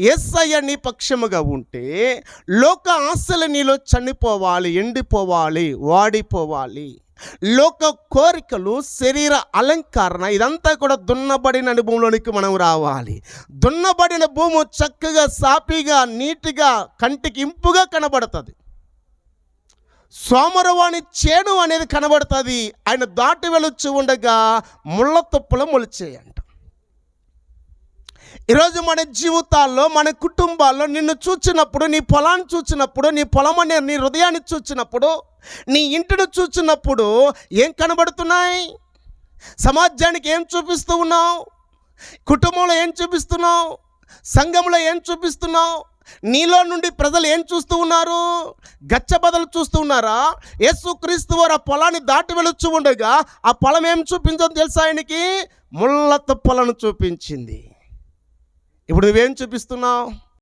SI నీ పక్షముగా ఉంటే లోక ఆశలు నీలో చనిపోవాలి ఎండిపోవాలి వాడిపోవాలి. లోక కోరికలు శరీర అలంకరణ ఇదంతా కూడా దున్నబడిన భూమిలోనికి మనం రావాలి. దున్నబడిన భూము చక్కగా సాపిగా నీట్గా కంటికి ఇంపుగా కనబడుతుంది. సోమరవాణి చేను అనేది కనబడుతుంది. ఆయన దాటి వెళ్ళొచ్చి ఉండగా ముళ్ళ తుప్పలు మొలిచేయంట. ఈరోజు మన జీవితాల్లో మన కుటుంబాల్లో నిన్ను చూచినప్పుడు నీ పొలాన్ని చూచినప్పుడు నీ పొలం అనే నీ హృదయాన్ని చూచినప్పుడు నీ ఇంటిని చూచినప్పుడు ఏం కనబడుతున్నాయి? సమాజానికి ఏం చూపిస్తూ ఉన్నావు? కుటుంబంలో ఏం చూపిస్తున్నావు? సంఘంలో ఏం చూపిస్తున్నావు? నీలో నుండి ప్రజలు ఏం చూస్తూ ఉన్నారు? గచ్చబదలు చూస్తూ ఉన్నారా? యేసు క్రీస్తు వారు ఆ పొలాన్ని దాటి వెళ్ళొచ్చు ఉండగా ఆ పొలం ఏం చూపించదో తెలుసా ఆయనకి? ముళ్ళ తుప్పలను చూపించింది. ఇప్పుడు నువ్వేం చూపిస్తున్నావు?